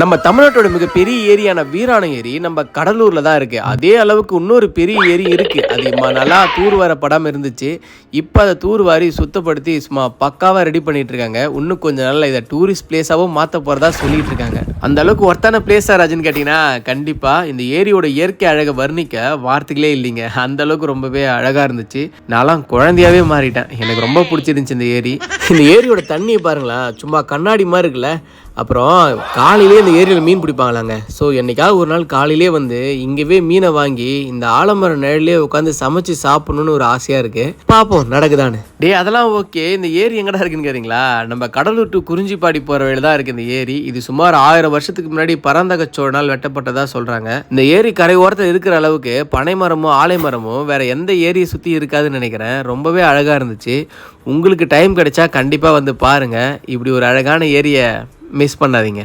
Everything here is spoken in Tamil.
நம்ம தமிழ்நாட்டோட மிகப்பெரிய ஏரியான வீராணம் ஏரி நம்ம கடலூரில் தான் இருக்குது அதே அளவுக்கு இன்னொரு பெரிய ஏரி இருக்குது அது நல்லா தூர்வாரப்படாமல் இருந்துச்சு. இப்போ அதை தூர்வாரி சுத்தப்படுத்தி சும்மா பக்காவாக ரெடி பண்ணிட்டு இருக்காங்க. இன்னும் கொஞ்சம் நல்ல இதை டூரிஸ்ட் ப்ளேஸாகவும் மாற்ற போகிறதா சொல்லிட்டு இருக்காங்க. அந்த அளவுக்கு ஒர்த்தான பிளேஸா ராஜன் கேட்டிங்கன்னா கண்டிப்பாக இந்த ஏரியோட இயற்கை அழகை வர்ணிக்க வார்த்தைகளே இல்லைங்க. அந்த அளவுக்கு ரொம்பவே அழகாக இருந்துச்சு. நான்லாம் குழந்தையாவே மாறிட்டேன். எனக்கு ரொம்ப பிடிச்சிருந்துச்சு இந்த ஏரி. இந்த ஏரியோட தண்ணியை பாருங்களேன். சும்மா கண்ணாடி மாதிரி இருக்குல்ல. அப்புறம் காலையிலே இந்த ஏரியில் மீன் பிடிப்பாங்களாங்க. ஸோ என்னைக்காவது ஒரு நாள் காலையிலே வந்து இங்கேவே மீனை வாங்கி இந்த ஆலமர நிழலே உட்காந்து சமைச்சு சாப்பிடணும்னு ஒரு ஆசையாக இருக்கு. பார்ப்போம் நடக்குதான்னு. டே அதெல்லாம் ஓகே. இந்த ஏரி எங்கடா இருக்குன்னு கேட்டீங்களா? நம்ம கடலூர் டு குறிஞ்சிப்பாடி போகிற வழியில தான் இருக்குது இந்த ஏரி. இது சுமார் ஆயிரம் வருஷத்துக்கு முன்னாடி பரந்தக சோழனால் வெட்டப்பட்டதா சொல்கிறாங்க இந்த ஏரி கரை ஓரத்தில் இருக்கிற அளவுக்கு பனை மரமும் ஆலை மரமும் வேற எந்த ஏரியை சுற்றி இருக்காதுன்னு நினைக்கிறேன். ரொம்பவே அழகாக இருந்துச்சு. உங்களுக்கு டைம் கிடைச்சா கண்டிப்பாக வந்து பாருங்கள் இப்படி ஒரு அழகான ஏரியை மிஸ் பண்ணாதீங்க.